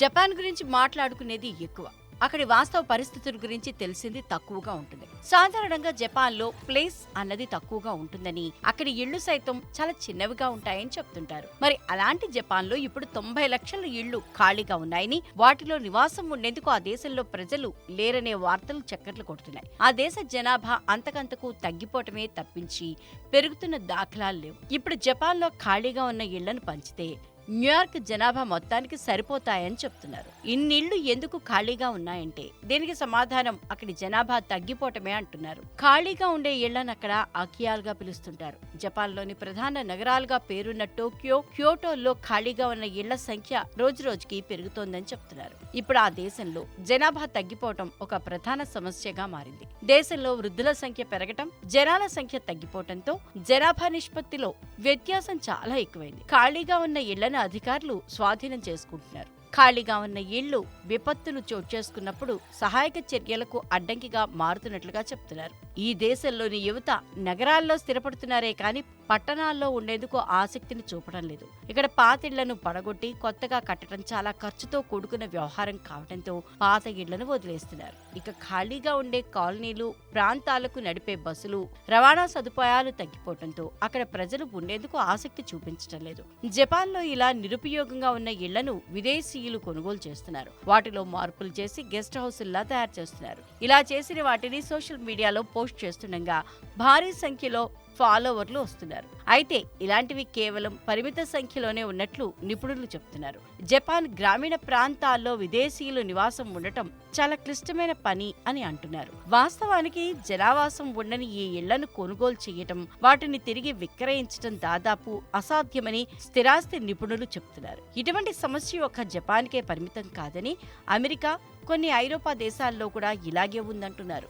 Japan గురించి మాట్లాడుకునేది ఎక్కువ. అక్కడి వాస్తవ పరిస్థితుల గురించి తెలిసింది తక్కువగా ఉంటుంది. సాధారణంగా జపాన్లో ప్లేస్ అన్నది తక్కువగా ఉంటుందని అక్కడి ఇళ్ళు సైతం చాలా చిన్నవిగా ఉంటాయని చెప్తుంటారు. మరి అలాంటి జపాన్లో ఇప్పుడు తొంభై లక్షల ఇళ్ళు ఖాళీగా ఉన్నాయని వాటిలో నివాసం ఉండేందుకు ఆ దేశంలో ప్రజలు లేరనే వార్తలు చక్కర్లు కొడుతున్నాయి. ఆ దేశ జనాభా అంతకంతకు తగ్గిపోవటమే తప్పించి పెరుగుతున్న దాఖలాలు లేవు. ఇప్పుడు జపాన్లో ఖాళీగా ఉన్న ఇళ్ళను పంచితే న్యూయార్క్ జనాభా మొత్తానికి సరిపోతాయని చెప్తున్నారు. ఇన్నిళ్ళు ఎందుకు ఖాళీగా ఉన్నాయంటే దీనికి సమాధానం అక్కడి జనాభా తగ్గిపోవటమే అంటున్నారు. ఖాళీగా ఉండే ఇళ్ళను అక్కడ అకియాలుగా పిలుస్తుంటారు. జపాన్లోని ప్రధాన నగరాలుగా పేరున్న టోక్యో క్యోటోల్లో ఖాళీగా ఉన్న ఇళ్ళ సంఖ్య రోజురోజుకి పెరుగుతోందని చెప్తున్నారు. ఇప్పుడు ఆ దేశంలో జనాభా తగ్గిపోవటం ఒక ప్రధాన సమస్యగా మారింది. దేశంలో వృద్ధుల సంఖ్య పెరగటం జనాల సంఖ్య తగ్గిపోవటంతో జనాభా నిష్పత్తిలో వ్యత్యాసం చాలా ఎక్కువైంది. ఖాళీగా ఉన్న ఇళ్ళను అధికారులు స్వాధీనం చేసుకుంటున్నారు. ఖాళీగా ఉన్న ఇళ్ళు విపత్తులు చోటు చేసుకున్నప్పుడు సహాయక చర్యలకు అడ్డంకిగా మారుతున్నట్లుగా చెప్తున్నారు. ఈ దేశంలోని యువత నగరాల్లో స్థిరపడుతున్నారే కానీ పట్టణాల్లో ఉండేందుకు ఆసక్తిని చూపడం లేదు. ఇక్కడ పాతిళ్ళను పడగొట్టి కొత్తగా కట్టడం చాలా ఖర్చుతో కూడుకున్న వ్యవహారం కావడంతో పాత ఇళ్ళను వదిలేస్తున్నారు. ఇక ఖాళీగా ఉండే కాలనీలు ప్రాంతాలకు నడిపే బస్సులు రవాణా సదుపాయాలు తగ్గిపోవడంతో అక్కడ ప్రజలు ఉండేందుకు ఆసక్తి చూపించడం లేదు. జపాన్లో ఇలా నిరుపయోగంగా ఉన్న ఇళ్ళను విదేశీయులు కొనుగోలు చేస్తున్నారు. వాటిలో మార్పులు చేసి గెస్ట్ హౌసుల్లా తయారు చేస్తున్నారు. ఇలా చేసిన వాటిని సోషల్ మీడియాలో పోస్ట్ చేస్తుండగా భారీ సంఖ్యలో ఫాలోవర్లు వస్తున్నారు. అయితే ఇలాంటివి కేవలం పరిమిత సంఖ్యలోనే ఉన్నట్లు నిపుణులు చెప్తున్నారు. జపాన్ గ్రామీణ ప్రాంతాల్లో విదేశీయులు నివాసం ఉండటం చాలా క్లిష్టమైన పని అని అంటున్నారు. వాస్తవానికి జనావాసం ఉండని ఈ ఇళ్ళను కొనుగోలు చేయటం వాటిని తిరిగి విక్రయించడం దాదాపు అసాధ్యమని స్థిరాస్తి నిపుణులు చెప్తున్నారు. ఇటువంటి సమస్య ఒక జపాన్కే పరిమితం కాదని అమెరికా కొన్ని ఐరోపా దేశాల్లో కూడా ఇలాగే ఉందంటున్నారు.